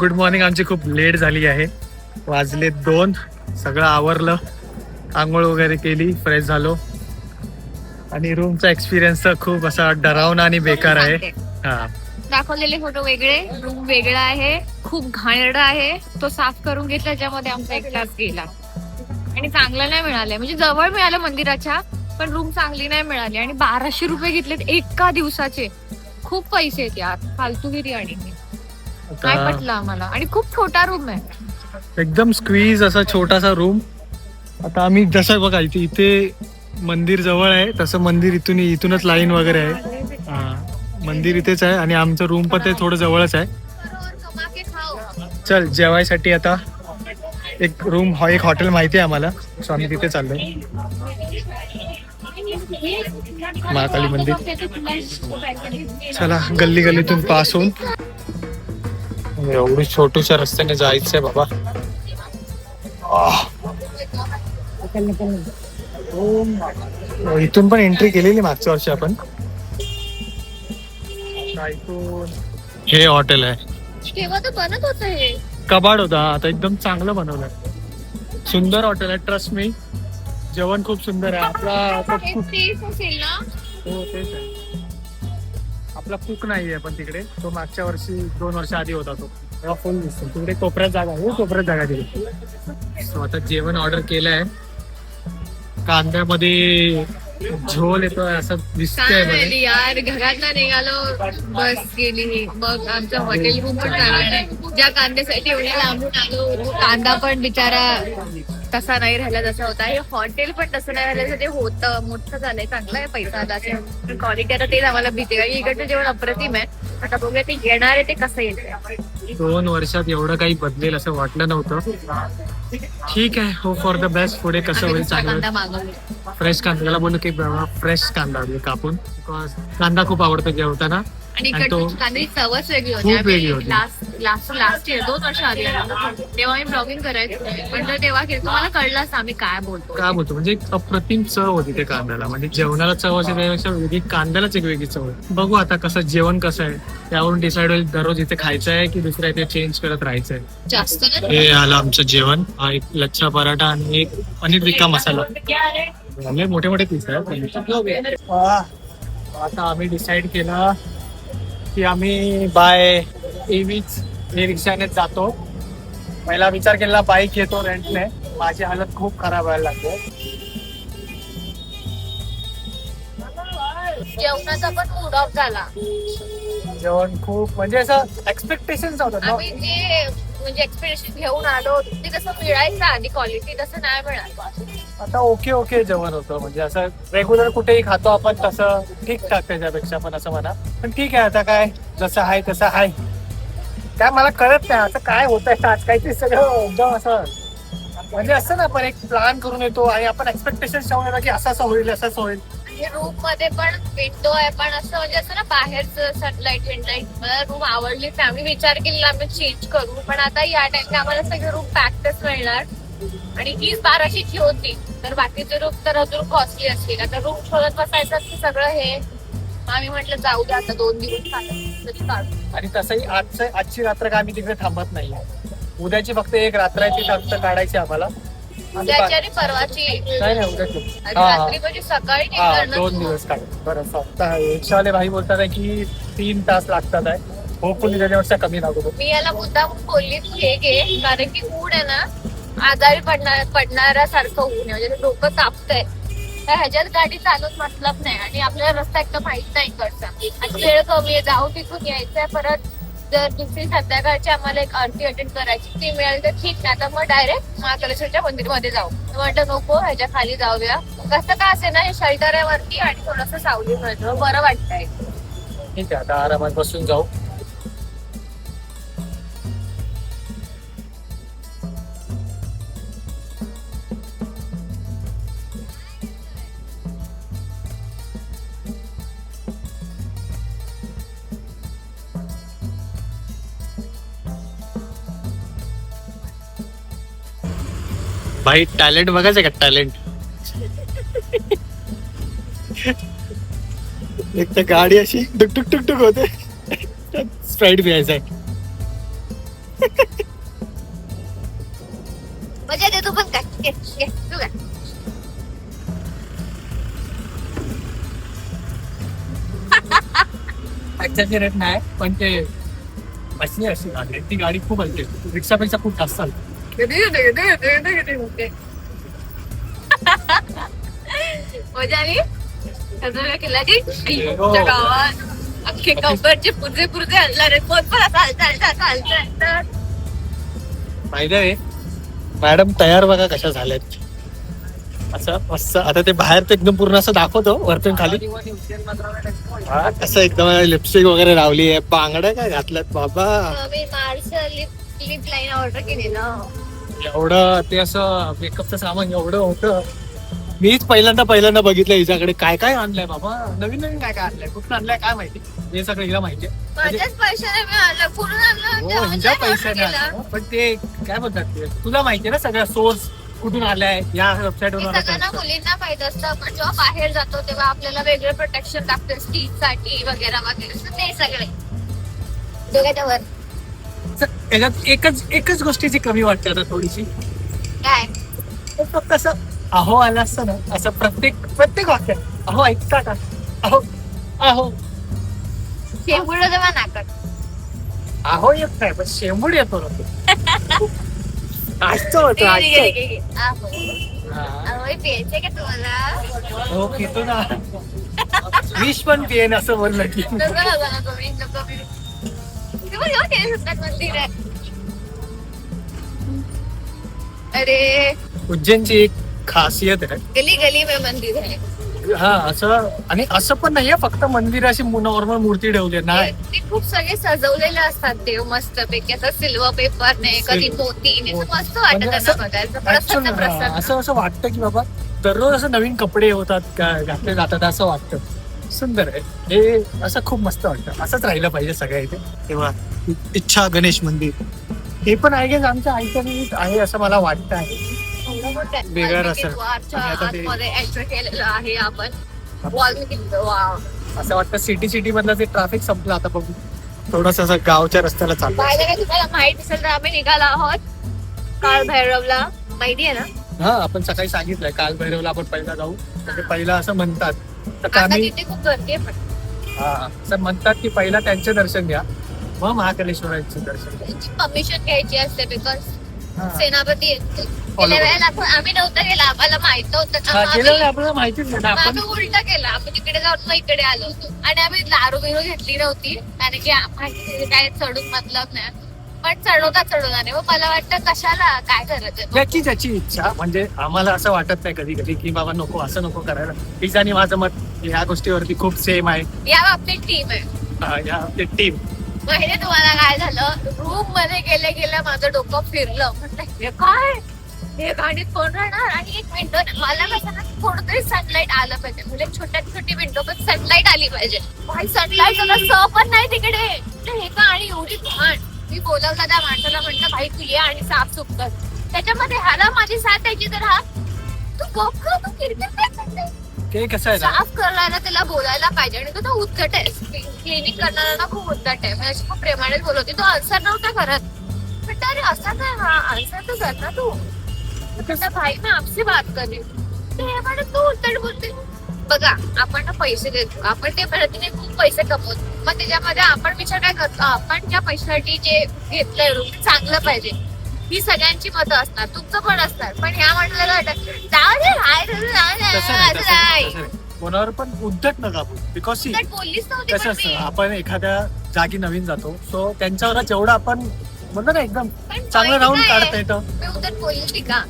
Good morning आमची खूप late झाली आहे. वाजले दोन सगळं आवरलं आंघोळ वगैरे केली फ्रेश झालो. आणि रूमचा एक्सपिरियन्स तर खूप असा डरावना आणि बेकार आहे. हा. दाखवलेले फोटो वेगळे. रूम वेगळा आहे. खूप घाणेरडा आहे. तो साफ करून घेतला त्याच्यामध्ये आमचा एक तास गेला. आणि चांगलं नाही मिळालंय. म्हणजे जवळ मिळालं मंदिराच्या पण रूम चांगली नाही मिळाली. आणि बाराशे रुपये घेतलेत एका दिवसाचे. खूप पैसे आहेत यार. फालतूगिरी आणि. काय आता पटलं आम्हाला? आणि खूप छोटा रूम आहे. एकदम स्क्वीज असा छोटासा रूम आता आम्ही जसं बघा इथे इथे मंदिर जवळ आहे तसं मंदिर इथून इथूनच लाईन वगैरे आहे. हा. मंदिर इथेच आहे आणि आमचं रूम पण ते थोडं जवळच आहे. चल जेवायसाठी आता एक रूम हा एक हॉटेल माहिती आहे आम्हाला. सो आम्ही तिथे चाललोय. महाकाली मंदिर. चला गल्ली गल्लीतून पास होऊन एवढी छोटूशा रस्त्याने जायचंय बाबा. इथून पण एंट्री केलेली मागच्या वर्षी आपण? हे हॉटेल आहे. तेव्हा तर बनत होत हे. कबाड होता. आता एकदम चांगलं बनवलंय. सुंदर हॉटेल आहे ट्रस्ट मी जेवण खूप सुंदर आहे. आपला हे तेच असेल ना? हो तेच आहे. आपला कुक नाही आहे पण तिकडे. तो मागच्या वर्षी दोन वर्ष आधी होता तो. तेव्हा फुल दिसतो. तिकडे कोपऱ्यात जागा आहे. कोपऱ्यात जागा तिकडे. So आता जेवण ऑर्डर केलंय. कांद्यामध्ये झोल येतोय असं दिसतंय यार घरात निघालो बस गेली. मग आमचं हॉटेल रूम पण ज्या कांद्यासाठी एवढ्या लांबून आलो तो कांदा पण बिचारा तसा नाही राहिला जसा होता. हे हॉटेल पण तसं नाही राहिलं जसं ते होतं मोठं झालंय चांगलं आहे पैसा आला क्वालिटी आता तेच आम्हाला भीती आहे. इकडचं जेवण अप्रतिम आहे. आता बघूया ते येणार आहे ते कसं येते दोन वर्षात एवढं काही बदलेल असं वाटलं नव्हतं. ठीक आहे. हो फॉर द बेस्ट पुढे कसं होईल चांगलं. फ्रेश कांदा त्याला बोललो की फ्रेश कांदा कापून. Because कांदा खूप आवडतो जेवताना. आणि तो- कांद्याची चवच वेगळी होती. लास्ट लास्ट इयर दोन वर्ष आधी. तेव्हा मी ब्लॉगिंग करायचो. पण तेव्हा तुम्हाला कळलं असं आम्ही काय बोलतो? काय बोलतो? म्हणजे अप्रतिम चव होती त्या कांद्याला. म्हणजे जेवणाला चव असेल त्यापेक्षा वेगळी कांद्यालाच एक वेगळी चव बघू आता कसं जेवण कसं आहे. त्यावरून डिसाइड होईल दररोज इथे खायचं आहे की दुसऱ्या इथे चेंज करत राहायचंय. जास्त हे आलं आमचं जेवण. हा एक लच्छा पराठा आणि एक पनीर टिक्का मसाला. लय मोठे मोठे पीस आहेत. वा. आता आम्ही डिसाइड केलं की आम्ही बाय एवीच ई रिक्षाने जातो. पहिला विचार केला बाईक घेतो रेंटने माझी हालत खूप खराब व्हायला लागते जेवणाचा पण मूड ऑफ झाला. जेवण खूप म्हणजे असं एक्सपेक्टेशन होतं ना आम्ही जे म्हणजे एक्सपिरियन्स घेऊन आलो ते तसं मिळायचं आधी क्वालिटी तसं नाही मिळालं. आता ओके ओके जेवण होतं. म्हणजे असं रेग्युलर कुठेही खातो आपण तसं ठीकठाक त्याच्यापेक्षा पण असं म्हणा. पण ठीक आहे आता काय? जसं आहे तसं आहे. काय मला कळत नाही असं काय होत आहे आज काही ते सगळं एकदम असं. म्हणजे असं ना आपण एक प्लॅन करून येतो आणि आपण एक्सपेक्टेशन ठेवून येतो की असं असं होईल असं असं होईल. रूममध्ये पण विंडो आहे पण असं म्हणजे असं ना बाहेरचं सनलाईट विंडलाईट मला रूम आवडली. फॅमिली विचार केलेला आम्ही चेंज करू. पण आता या टाइमला आम्हाला सगळे रूम पॅकच मिळणार. आणि हीच बाराशेची होती. तर बाकीचे रूम तर अजून कॉस्टली असतील. आता रूम शोधत बसायचं की सगळं हे. आम्ही म्हटलं जाऊ दे आता दोन दिवस चालत तरी काढू आणि तसंही आजचं आजची रात्र काय आम्ही तिकडे थांबत नाही उद्याची फक्त एक रात्र आहे ती फक्त काढायची आम्हाला. आणि उद्याची आणि परवाची. बा- नाही नाही उद्याची. आणि हा. रात्री म्हणजे सकाळी हा निघणार ना दोन तू. दिवस काढ बरं सप्ताह रिक्षावाले भाई बोलतात आहे की तीन तास लागतात आहे. होपफुली त्याच्यापेक्षा कमी लागतो मी याला मुद्दाम बोलली तू हे घे. कारण की ऊन आहे ना आजारी पडणार पडणाऱ्यासारखं होऊ नये. म्हणजे डोकं तापतंय. तर ह्याच्यात गाडी चालून मतलब नाही. आणि आपल्याला रस्ता एकदम माहीत नाही इकडचा. आणि वेळ कमी आहे जाऊ तिथून यायचंय. परत जर दुसरी संध्याकाळची आम्हाला एक आरती अटेंड करायची ती मिळाली तर ठीक नाही. तर मग डायरेक्ट महाकालेश्वरच्या मंदिरमध्ये जाऊ. म्हटलं नको ह्याच्या खाली जाऊया. कसं का असे ना हे शेल्टर आहे वरती आणि थोडस सावली मिळतं. बरं वाटतंय. ठीक आहे आता आरामात बसून जाऊ. भाई टॅलेंट बघायचं का? टॅलेंट एक तर गाडी अशी टुक टुक टुक टुक होते. स्प्राईट प्यायचा मजा दे तू पण काय? तू काय? रेट नाही पण ते बसली अशी गाडी ती गाडी खूप हलते रिक्षापेक्षा खूप जास्त हलते मजा आली अजून केला की हो. त्या गावात अख्खे कंबरचे पुरजे पुरजे हल्ला रे कोण पण असा हलता. माहिती मॅडम तयार बघा कशा झाल्यात असं मस्त आता ते बाहेर तर एकदम पूर्ण असं दाखवतो वरतून खाली हा, कसं एकदम लिपस्टिक वगैरे लावली आहे बांगड्या काय घातल्यात बाबा मी marshal lip lip line order केलेलं एवढं ते असं मेकअपचं सामान एवढं होतं. मीच पहिल्यांदा पहिल्यांदा बघितलं हिच्याकडे. काय काय आणलंय बाबा? नवीन नवीन काय काय आणलंय? कुठून आणलंय? काय माहिती? हे सगळं हिला माहिती. म्हणजे- माझ्याच पैशाने आणलं. हो हिच्या पैशाने. आणलं. पण ते काय म्हणतात ते? तुला माहिती आहे ना सगळ्या सोर्स कुठून आलाय? या वेबसाईट हे वर सगळ्यांना मुलींना माहीत असतं. आपण जेव्हा बाहेर जातो तेव्हा आपल्याला वेगळे प्रोटेक्शन लागते स्टीच साठी वगैरे वगैरे. तर ते सगळे. डोक्याच्या वर याच्यात एकच एकच गोष्टीची कमी वाटते आता थोडीशी काय फक्त असं अहो आलं असतं ना असं प्रत्येक प्रत्येक वाक्यात अहो ऐकता का अहो अहो शेंबुड अहो येत नाही पण शेंबूड येतो ना तो. आहो. हा. आहो, हे प्यायचंय का तुम्हाला हो पितो ना विष पण पियेन असं बोललं की नको नको नको मी नको मी मंदिर आहे. अरे उज्जैनची एक खासियत आहे. गली गली में मंदिर है. हा असं आणि असं पण नाहीये फक्त मंदिर अशी नॉर्मल मूर्ती ठेवली आहे. नाही. ते खूप सगळे सजवलेले असतात देव मस्त पैकी. असं सिल्वर पेपर ने कधी मोतीने असं मस्त म्हणजे वाटत असं- त्यांना बघायचं Actual, प्रसन्न हा, प्रसन्न. असं असं वाटतं की बाबा दररोज असं नवीन कपडे होतात का- घातले जातात असं वाटतं. सुंदर आहे. हे असं खूप मस्त वाटतं. असंच राहिलं पाहिजे सगळ्या इथे. तेव्हा. इच्छा गणेश मंदिर. हे पण आहे की आमच्या आईच्या आहे असं मला वाटतं आहे. वेगळं केलेलं आपण. वाल्मिकी वाव असं वाटतं सिटी सिटी मधलं ते ट्रॅफिक संपलं आता बघू. थोडस असं गावच्या रस्त्याला काय तुम्हाला माहीत असेल तर आम्ही निघालो आहोत काळ भैरवला. माहिती आहे ना? हा आपण सकाळी सांगितलंय काल भैरवला आपण पहिला जाऊ. तर ते पहिलं असं म्हणतात. तर आता आम्ही तिथे खूप गर्दी आहे पण. हा असं म्हणतात की पहिला त्यांचे दर्शन घ्या. मग महाकालेश्वरांचे दर्शन घ्या. त्यांची परमिशन घ्यायची असते बिकॉज हा. सेनापती आहेत. ते. गेल्या वेळेला आपण आम्ही नव्हतं गेला. आम्हाला माहीत नव्हतं. ना. हा, मग गेलं आम्ही- आपल्याला माहितीच नाही. ना मग आपण आम्ही उलटा केला. आपण तिकडे जाऊन मग इकडे आलो. होतो आणि आम्ही दारू बिरू घेतली नव्हती. कारण की माहिती काय चढून मतलब नाही. पण चढवता चढवता नाही. मग मला वाटतं कशाला? काय करायचं ज्याची ज्याची इच्छा. म्हणजे आम्हाला असं वाटत नाही कधी कधी की बाबा नको असं नको करायला. तिचं आणि माझं मत. या गोष्टीवरती खूप सेम आहे. या बाबतीत टीम आहे. हा, या टीम माहिती तुम्हाला काय झालं? रूममध्ये गेले गेले माझं डोकं फिरलं. म्हटलं हे काय? हे गाडीत कोण राहणार? आणि एक विंडो मला कसं ना थोडं तरी सनलाईट आलं पाहिजे. म्हणजे छोट्यात छोटी विंडो पण सनलाईट आली पाहिजे. सनलाईट स पण नाही तिकडे. म्हटलं, हे का आणि एवढी घाण. मी बोलवला त्या माणसाला म्हटलं भाई तू ये आणि साफसूफ कर. त्याच्यामध्ये ह्याला माझी साथ द्यायची तर हा? तू गप कर, तू किरकिर काय करते ते कसं आहे ना? साफ करायला त्याला बोलायला पाहिजे आणि तो तो उद्धट आहे. क्लिनिक करणारा ना खूप उद्धट आहे. म्हणजे अशी खूप प्रेमाने बोलवते तो आन्सर नव्हता करत. म्हटलं अरे असा काय? हा आन्सर तर कर ना तू. तर भाई मी आपसे बात कर रही हूँ." तर हे म्हणत तू उद्धट बोलते. बघा आपण ना पैसे देतो आपण ते पद्धतीने खूप पैसे कमवतो. मग त्याच्यामध्ये आपण विचार काय करतो? आपण ज्या पैशासाठी जे घेतलंय रूम चांगलं पाहिजे ही सगळ्यांची मतं असणार तुमचं पण असणार. पण ह्या म्हटलं जाऊ दे हाय तुझं जाऊ दे, तसं नाही असं तसं नाही, नाही तसं नाही. कोणावर पण उद्धट नका बिकॉज सी उद्धट बोललीच नव्हती कसं पण असतं मी. आपण एखाद्या जागी नवीन जातो सो त्यांच्यावर जेवढं आपण म्हणतो ना एकदम पण चांगलं point राहून काय काढता? येतं. मी उद्धट बोलली होती का?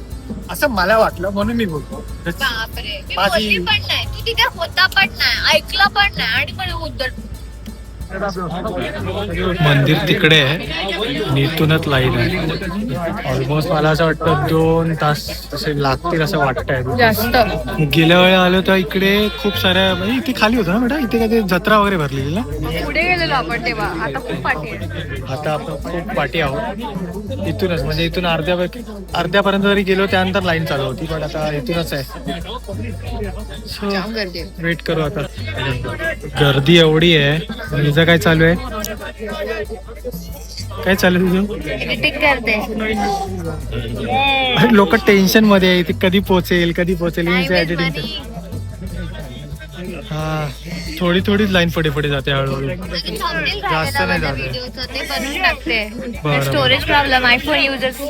असं मला वाटलं म्हणून मी बोलतो. बापरे मी माझी- बोलली पण नाही. तू तिथे होता पण नाही ऐकलं पण नाही आणि पण उद्धट मंदिर तिकडे आहे. इथूनच लाईन आहे. ऑलमोस्ट मला असं वाटतं दोन तास तसे लागतील असं वाटतंय. जास्त. गेल्या वेळेला आलो तर इकडे खूप साऱ्या म्हणजे इथे खाली होतं ना बेटा इथे ते जत्रा वगैरे भरलेली ना? पुढे गेलेलो आपण तेव्हा. आता खूप पाठी आहे. आता आपण खूप पाठी आहोत. इथूनच म्हणजे इथून अर्ध्या अर्ध्यापर्यंत जरी गेलो त्यानंतर लाईन चालू होती पण आता इथूनच आहे. आहे. वेट करू आता. गर्दी एवढी आहे. हिचं काय चालू आहे? काय चालेल तुझं? एडिटिंग करते. लोक टेन्शनमध्ये आहे ती कधी पोहोचेल कधी पोहोचेल हा थोडी थोडीच लाईन पुढे पुढे जाते हळूहळू. जास्त नाही जात. आहे. ते बनवून टाकते. बरं. स्टोरेज प्रॉब्लेम आयफोन युजर्स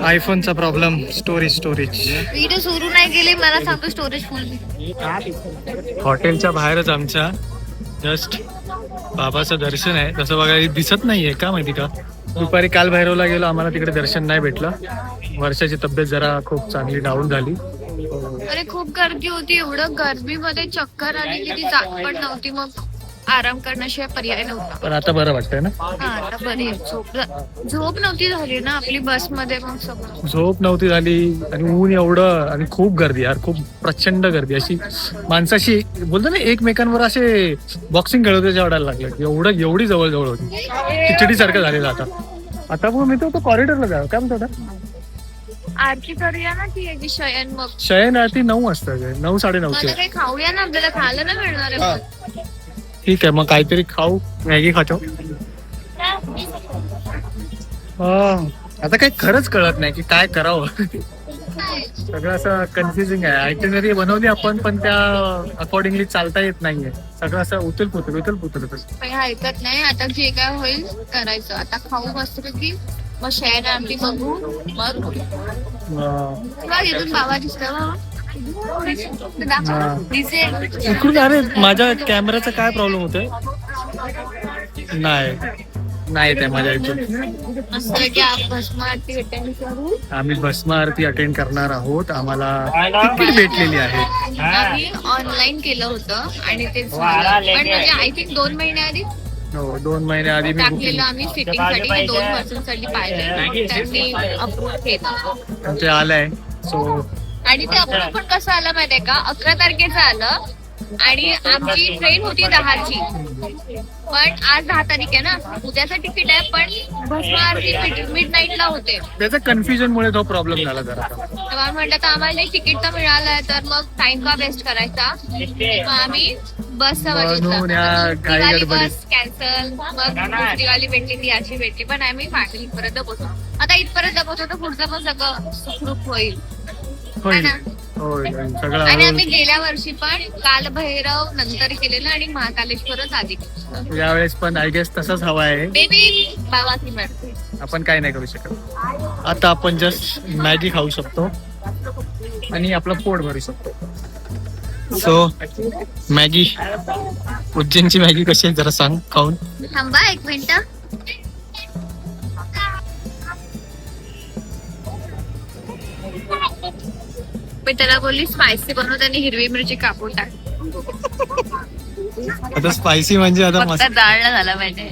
आयफोनचा प्रॉब्लेम स्टोरेज स्टोरेज व्हिडिओ सुरू नाही केले मला सांगतो स्टोरेज फुल हॉटेलच्या बाहेरच आमच्या. जस्ट बाबाचं दर्शन आहे. तसं बघायला दिसत नाहीये का माहिती का? दुपारी काल भैरवला गेलो आम्हाला तिकडे दर्शन नाही भेटलं. वर्षाची तब्येत जरा खूप चांगली डाऊन झाली. अरे खूप गर्दी होती एवढं गर्दीमध्ये चक्कर आली की ती जात पण नव्हती मग. आराम करण्याशिवाय पर्याय नव्हता. पण आता बरं वाटतंय ना? हा आता बरी आहे. झोप झ- झोप नव्हती झाली ना आपली बसमध्ये मग सगळं? झोप नव्हती झाली आणि ऊन एवढं आणि खूप गर्दी यार खूप प्रचंड गर्दी. अशी माणसाशी बोलतो ना एकमेकांवर असे बॉक्सिंग खेळत होते वाटायला लागले. एवढं एवढी जवळ जवळ होती. खिचडी सारखं झालेलं आता. आता पण मी तो कॉरिडॉरला जाऊ काय म्हणतो आता? आरती करूया ना ती शयन मग. शयन आरती नऊ वाजता. नऊ साडे मला काही खाऊया ना आपल्याला खायला ना मिळणार आहे. ठीक आहे मग काहीतरी खाऊ मॅगी खातो. हा. आता काही खरंच कळत नाही की काय करावं. सगळं असं कन्फ्युजिंग आहे. आयटिनरी बनवली आपण पण त्या अकॉर्डिंगली चालता येत नाहीये. सगळं असं उचल पुतल उचल पुतल ऐकत नाही. आता जे काय होईल करायचं. आता खाऊ मस्त की मग शयन आरती बघू. मग इथून बाबा. दिसेल इकडून अरे माझ्या कॅमेराचा काय प्रॉब्लेम होतोय? नाही. नाही ते माझ्या इथून. मस्त की आपण भस्म आरती अटेंड करू? आम्ही भस्म आरती अटेंड करणार आहोत. आम्हाला तिकीट भेटलेली आहे. ऑनलाईन केलं होतं आणि ते म्हणजे आय थिंक दोन महिन्याआधी हो दोन महिन्या आधी मी टाकलेलं आम्ही सिटिंगसाठी दोन पर्सनसाठी पाहिजे त्यांनी अप्रूव्ह केलं. ते आलंय. सो आणि ते अप्रूव्ह पण कसं आलं माहितीये का? अकरा तारखेचं आलं आणि आमची ट्रेन होती दहाची. पण आज दहा तारीख आहे ना? उद्याचं तिकीट आहे पण भस्म आरती मिड नाईटला होते. त्याचा कन्फ्युजन मुळे तो प्रॉब्लेम झाला जरा. तेव्हा म्हटलं तर आम्हाला तिकीट तर मिळालंय तर मग टाइम का वेस्ट करायचा? मग आम्ही बसचा म्हणून या घाई गडबडीत. बस कॅन्सल मग वाली भेटली ती अशी भेटली. पण आम्ही फायनली इथपर्यंत पोहोचलो. आता इथपर्यंत पोहोचलो तर पुढचं पण सगळं सुखरूप होईल. होईल है होय आणि. आम्ही गेल्या वर्षी पण काल भैरव नंतर केलेलं आणि महाकालेश्वरच आधी यावेळेस पण आय गेस तसंच हवा आहे. बेबी बाबा की मिळते आपण काय नाही करू शकत. आता आपण जस्ट मॅगी खाऊ शकतो. आणि आपलं पोट भरू शकतो. सो मॅगी उज्जैनची मॅगी कशी आहे जरा सांग खाऊन. थांबा एक मिनिट. मी त्याला बोलली स्पायसी बनव त्यांनी हिरवी मिरची कापून टाक. आता स्पायसी म्हणजे आता फक्त डाळ झाला पाहिजे.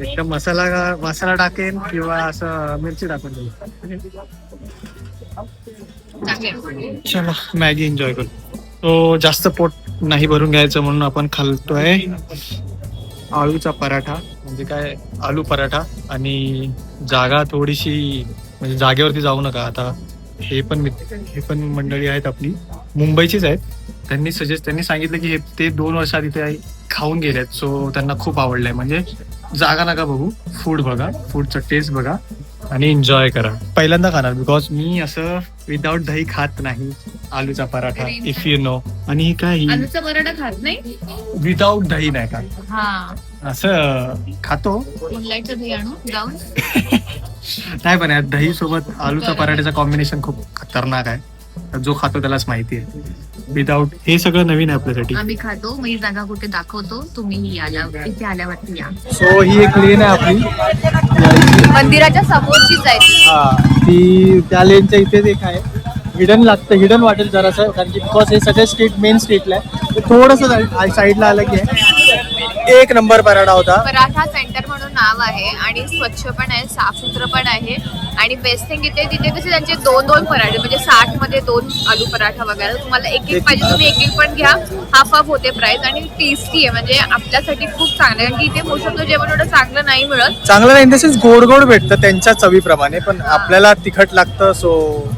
एकदम मसाला मसाला टाकेन किंवा असं मिरची टाकून देईन. चांगलं. चला मॅगी एन्जॉय करू. तो जास्त पोट नाही भरून घ्यायचं म्हणून आपण खालतोय आळूचा पराठा म्हणजे काय आलू पराठा आणि जागा थोडीशी म्हणजे जागेवरती जाऊ नका आता. हे पण हे पण मंडळी आहेत आपली. मुंबईचीच आहेत. त्यांनी सजेस्ट त्यांनी सांगितलं की हे ते दोन वर्षात इथे खाऊन गेलेत. सो त्यांना खूप आवडलंय. म्हणजे जागा नका बघू. फूड बघा. फूडचं टेस्ट बघा. आणि एन्जॉय करा. पहिल्यांदा खाणार. बिकॉज मी असं विदाऊट दही खात नाही. आलूचा पराठा इफ यू नो आणि ही काय? आलूचा पराठा खात नाही? विदाऊट दही नाही खात. हा. असं खातो. मुलाचं दही आणू जाऊन. नाही पण यार दही सोबत आलूचा पराठ्याचा कॉम्बिनेशन खूप खतरनाक आहे. जो खातो त्यालाच माहिती आहे. विदाऊट हे सगळं नवीन आहे आपल्यासाठी. आम्ही खातो. मी जागा कुठे दाखवतो तुम्ही आल्या इथे आल्यावरती या. सो ही एक लेन आहे आपली. मंदिराच्या समोरचीच आहे ती. हा ती त्या लेनच्या इथेच एक आहे. हिडन लागतं. हिडन वाटेल जरासं कारण की बिकॉज हे सगळे स्ट्रीट मेन स्ट्रीटला आहे. थोडस साईडला आलं की आहे. एक नंबर पराठा होता. पराठा सेंटर नाव आहे आणि स्वच्छ पण आहे साफसुथरं पण आहे. आणि बेस्ट थिंग इथे तिथे कसे त्यांचे दोन दोन पराठे म्हणजे साठमध्ये दोन आलू पराठा वगैरे. तुम्हाला एक एक पाहिजे तुम्ही एक एक पण घ्या. हाफ हाफ होते प्राइस आणि टेस्टी आहे. म्हणजे आपल्यासाठी खूप चांगलं आहे. कारण की इथे मोस्ट जेवण एवढं चांगलं नाही मिळत. चांगलं नाही. तसेच गोड गोड भेटतं त्यांच्या चवीप्रमाणे पण आपल्याला तिखट लागतं सो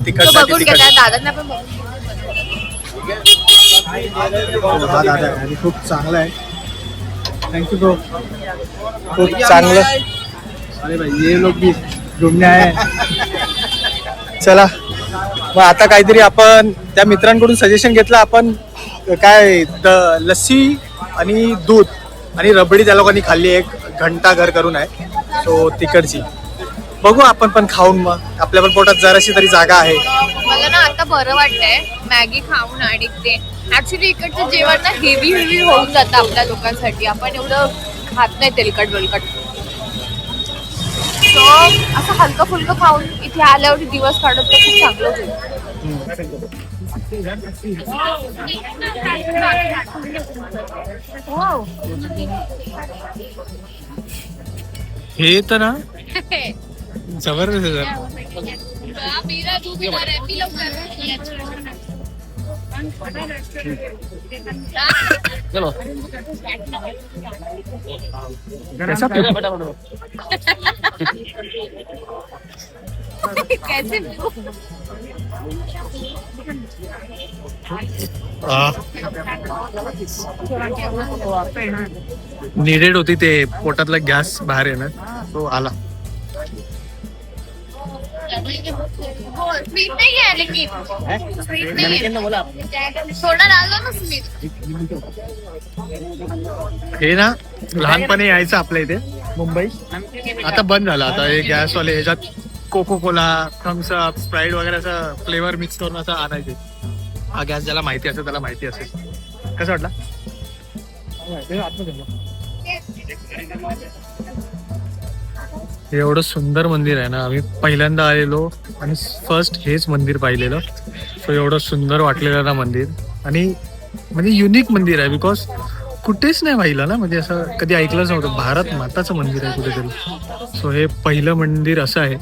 तिखट तो बघून घेता दादांना पण बघून हा दादा आहे आणि खूप चांगला आहे. थँक्यू ब्रो खूप चांगलं. अरे भाई ये लोग भी घूमने आए चला. मग आता काहीतरी आपण त्या मित्रांकडून सजेशन घेतलं आपण काय द- लस्सी आणि दूध आणि रबडी त्या लोकांनी खाल्ली एक घंटा घर करून आहे. सो तिकडची. बघू आपण पण खाऊन मग. आपल्या पण पोटात जराशी तरी जागा आहे. मला ना आता बरं वाटतंय मॅगी खाऊन आणि ते ऍक्च्युली इकडचं जेवण ना हेवी हेवी होऊन जातं आपल्या लोकांसाठी आपण एवढं खात नाही तेलकट बलकट सो असं हलकं फुलकं खाऊन इथे आल्यावर दिवस काढत तर खूप चांगलं. हे तर ना जबरदस्त. मेरा पी लवकर कैसा? कैसे निडेड होती ते पोटातला गॅस बाहेर येणं तो आला। स्वीट लेकिन स्वीट सोडा ना स्वीट हे ना लहानपणी यायचं आपल्या इथे मुंबई. आता बंद झालं. आता हे गॅसवाले ह्याच्यात कोको कोला थम्सअप स्प्राईट वगैरे असं फ्लेवर मिक्स करून असं आणायचे. हा गॅस ज्याला माहिती असेल त्याला माहिती असेल. कसं वाटला? एवढं सुंदर मंदिर आहे ना. आम्ही पहिल्यांदा आलेलो आणि फर्स्ट हेच मंदिर पाहिलेलं. सो एवढं सुंदर वाटलेलं ना मंदिर. आणि म्हणजे युनिक मंदिर आहे बिकॉज कुठेच नाही पाहिलं ना. म्हणजे असं कधी ऐकलंच नव्हतं. भारत माताचं मंदिर आहे कुठेतरी. सो हे पहिलं मंदिर असं आहे.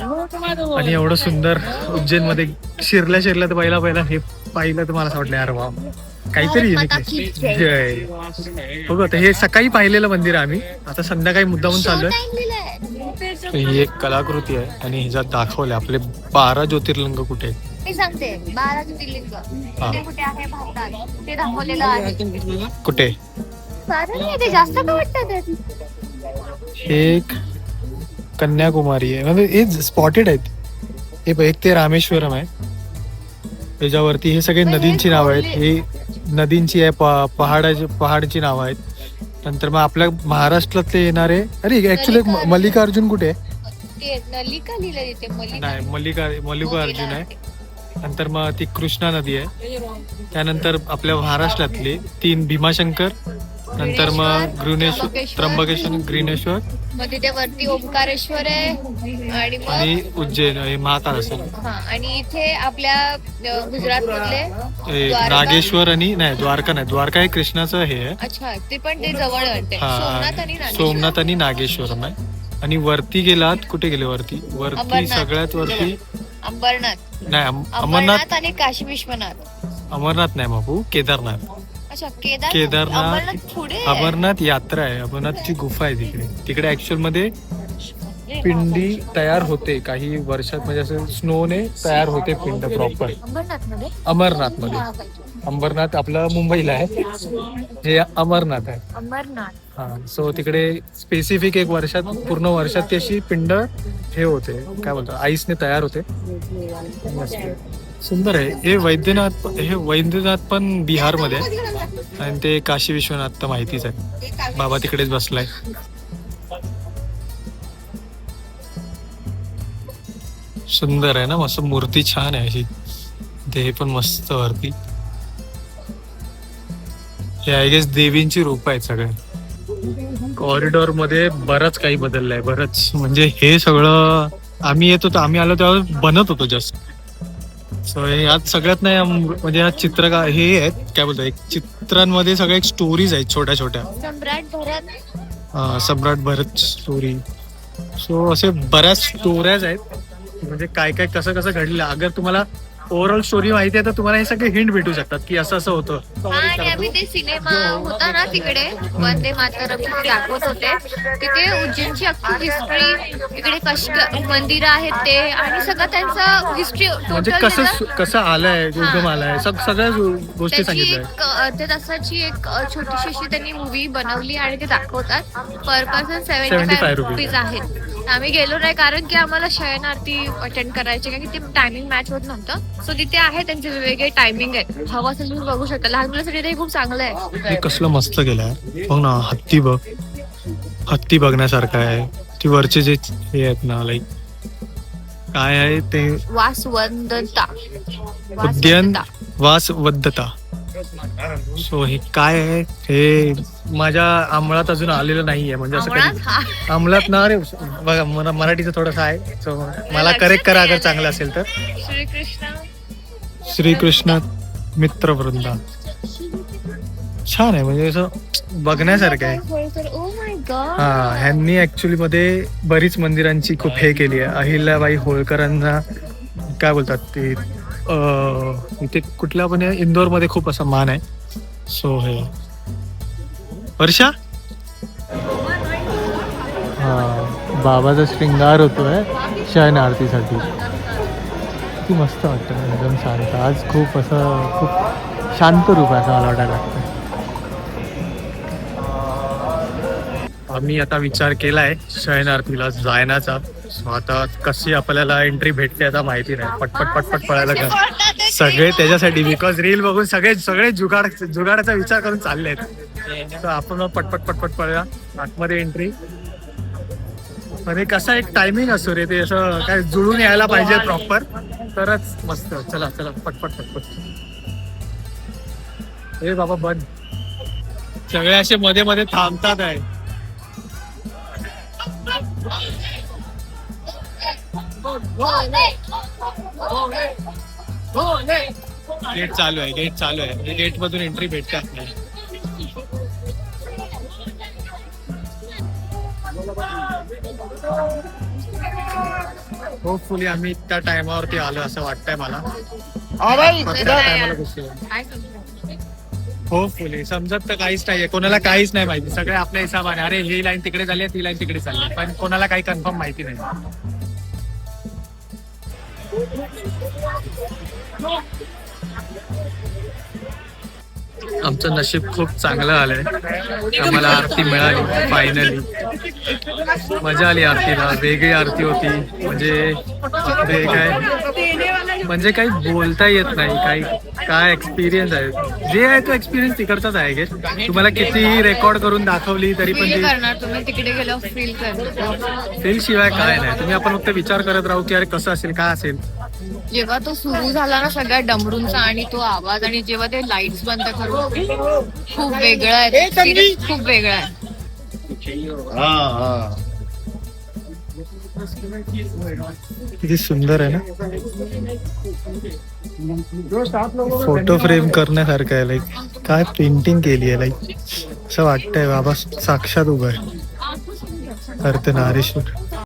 आणि एवढं सुंदर उज्जैनमध्ये शिरल्या शिरल्या तर पहिला पहिला हे पाहिलं तर मला असं वाटलं यार वा काहीतरी युनिक आहे. जय. बघ आता हे सकाळी पाहिलेलं मंदिर आहे आम्ही. आता संध्याकाळी मुद्दामून चाललोय. ही एक कलाकृती आहे आणि ह्याच्यात दाखवले आपले बारा ज्योतिर्लिंग कुठे आहेत. मी सांगते बारा ज्योतिर्लिंग. कुठे कुठे आहे भारतात? ते दाखवलेलं आहे. कुठे? सारं नाही ते जास्त का वाटतं हे एक कन्याकुमारी आहे. म्हणजे हे स्पॉटेड आहेत. हे बघ, एक ते रामेश्वरम आहे. त्याच्यावरती हे सगळे नदींची नाव आहेत. हे नदींची आहे प- पहाडाची पहाडची नावं आहेत. नंतर मग आपल्या महाराष्ट्रातले येणारे अरे ऍक्च्युली मल्लिकार्जुन. कुठे? आहे ते नलिका लिहिलं तिथे मलिका नाही मल्लिका मल्लिकार्जुन आहे. नंतर मग ती कृष्णा नदी आहे. त्यानंतर आपल्या महाराष्ट्रातले तीन भीमाशंकर नंतर मग ग्रुनेश्वर त्र्यंबकेश्वर. ग्रीनेश्वर मग तिथे वरती ओंकारेश्वर आहे आणि मग उज्जैन हे महाकाल असेल हा आणि इथे आपल्या गुजरात मधले हे. नागेश्वर आणि नाही द्वारका नाही. द्वारका हे कृष्णाचं हे आहे. अच्छा ते पण ते जवळ वाटते सोमनाथ आणि नागेश्वर. सोमनाथ आणि नागेश्वरम आहे. आणि वरती गेलात कुठे गेले वरती? वरती. सगळ्यात वरती अंबरनाथ. नाही अम- अमरनाथ आणि काशी विश्वनाथ. अमरनाथ नाही बाबू केदारनाथ. अच्छा केदार केदारनाथ अंबरनाथ पुढे आहे. अमरनाथ यात्रा आहे. अमरनाथची गुफा आहे तिकडे. तिकडे ऍक्च्युअलमध्ये पिंडी तयार होते. काही वर्षात म्हणजे असं स्नोने तयार होते पिंड प्रॉपर अंबरनाथमध्ये अमरनाथमध्ये अंबरनाथ आपलं मुंबईला आहे. हे अमरनाथ आहे. अंबरनाथ हा सो तिकडे स्पेसिफिक एक वर्षात पूर्ण वर्षात ती अशी पिंड हे होते. काय बोलतो आईसने तयार होते. मस्त. सुंदर आहे. हे वैद्यनाथ हे वैद्यनाथ पण बिहारमध्ये आहे. आणि ते काशी विश्वनाथ तर माहितीच आहे. बाबा तिकडेच बसलाय. सुंदर आहे ना मस्त मूर्ती छान आहे अशी. ते पण मस्त वरती. हे आय गेस देवींची रूप आहेत सगळे. कॉरिडॉरमध्ये बरच काही बदललंय बरंच. म्हणजे हे सगळं आम्ही येत होतो आम्ही आलो तेव्हा बनत होतो जस्ट सो यात सगळ्यात नाही म्हणजे यात चित्र का हे आहेत काय बोलतो एक चित्रांमध्ये सगळ्या एक स्टोरीज आहेत छोट्या छोट्या. सम्राट भरत. अं, सम्राट भरत स्टोरी सो असे बऱ्याच स्टोऱ्याज आहेत. म्हणजे काय काय कसं कसं घडलं अगर तुम्हाला ओव्हरऑल स्टोरी माहिती आहे तर तुम्हाला हे सगळे हिंट भेटू शकतात की असं असं होतं. आणि आम्ही ते सिनेमा होता ना तिकडे वंदे मातरम दाखवत होते. तिथे उज्जैनची अख्खी हिस्ट्री इकडे कश मंदिरं आहेत ते आणि सगळं त्यांचं हिस्ट्री म्हणजे कसं कसं आलंय उगम आलाय सग सगळ्या गो- गोष्टी त्याची सांगितल्या. एक अ, ते तसाची एक अ, छोटीशी अशी त्यांनी मूवी बनवली आणि ते दाखवतात. Per person 75 seventy five rupees. Rupees आहेत. आम्ही गेलो नाही कारण की आम्हाला शयन आरती अटेंड करायची कारण की ते टायमिंग मॅच होत नव्हतं. सो तिथे आहे त्यांचे वेगवेगळे टायमिंग आहेत. हवं असेल तुम्ही बघू शकता. लहान मुलांसाठी ते खूप चांगलं आहे. हे कसलं मस्त केलंय. बघ ना हत्ती बघ. हत्ती बघण्यासारखं आहे. ती वरचे जे हे आहेत ना लाईक काय आहे ते? वासवंदता. उद्यान वासवंदता. वासवद्धता सो हे काय आहे? हे माझ्या अंमळात अजून आलेलं नाहीये म्हणजे असं आवळात? कधी हा. अंमलात ना रे बघा मला मराठीचं थोडंसं आहे सो मला करेक्ट करा अगर चांगलं असेल तर. श्रीकृष्ण. श्रीकृष्ण मित्रवृंदा. छान आहे म्हणजे असं बघण्यासारखं आहे. ओ माय गॉड हा ह्यांनी ऍक्च्युली मध्ये बरीच मंदिरांची खूप हे केली आहे. अहिल्याबाई होळकरांना काय बोलतात ते अं, इथे कुठल्या पण इंदोरमध्ये खूप असा मान आहे. सो हे. वर्षा? हा बाबाचा श्रृंगार होतोय शयन आरतीसाठी किती मस्त वाटतं एकदम शांत. आज खूप असं खूप शांत रूप आहे असं मला वाटायला लागतं आम्ही आता विचार केलाय शयन आरतीला जायनाचा आता कशी आपल्याला एंट्री भेटते आता माहिती नाही. पटपट पटपट पळायला का सगळे त्याच्यासाठी बिकॉज रील बघून सगळे सगळे जुगाड जुगाडाचा विचार करून चालले आहेत तर आपण मग पटपट पटपट पळूया आतमध्ये एंट्री अरे कसा एक टायमिंग असतो रे ते असं काय जुळून यायला पाहिजे प्रॉपर तरच मस्त. चला चला पटपट पटपट. हे बाबा बंद. सगळे असे मध्ये मध्ये थांबतात आहे. गेट चालू आहे गेट चालू आहे. गेट मधून एंट्री भेटतात नाही. होपफुली आम्ही त्या टायमावरती आलो असं वाटतंय मला? होपफुली समजत तर काहीच नाहीये. कोणाला काहीच नाही माहिती. सगळे आपल्या हिसाबाने अरे ही लाईन तिकडे झाली ती लाईन तिकडे चालली पण कोणाला काही कन्फर्म माहिती नाही. आमचं नशीब खूप चांगलं आलंय. आम्हाला आरती मिळाली फायनली मजा आली आरतीला वेगळी आरती होती. म्हणजे ते काय म्हणजे काही बोलता येत नाही काही काय एक्सपिरियन्स आहे? जे आहे तो एक्सपिरियन्स तिकडचाच आहे गे. तुम्हाला कितीही रेकॉर्ड करून दाखवली तरी पण फील शिवाय काय नाही. तुम्ही आपण फक्त विचार करत राहू की अरे कसं असेल काय असेल? जेव्हा तो सुरू झाला ना सगळ्या डमरूंचा आणि तो आवाज आणि जेव्हा ते लाईट्स बंद करून खूप वेगळं आहे. खूप वेगळं आहे. किती सुंदर आहे ना? फोटो फ्रेम करण्यासारखं आहे लाईक काय पेंटिंग केली आहे लाईक असं वाटतंय बाबा साक्षात उभं आहे. अर्थ नारेश्वर.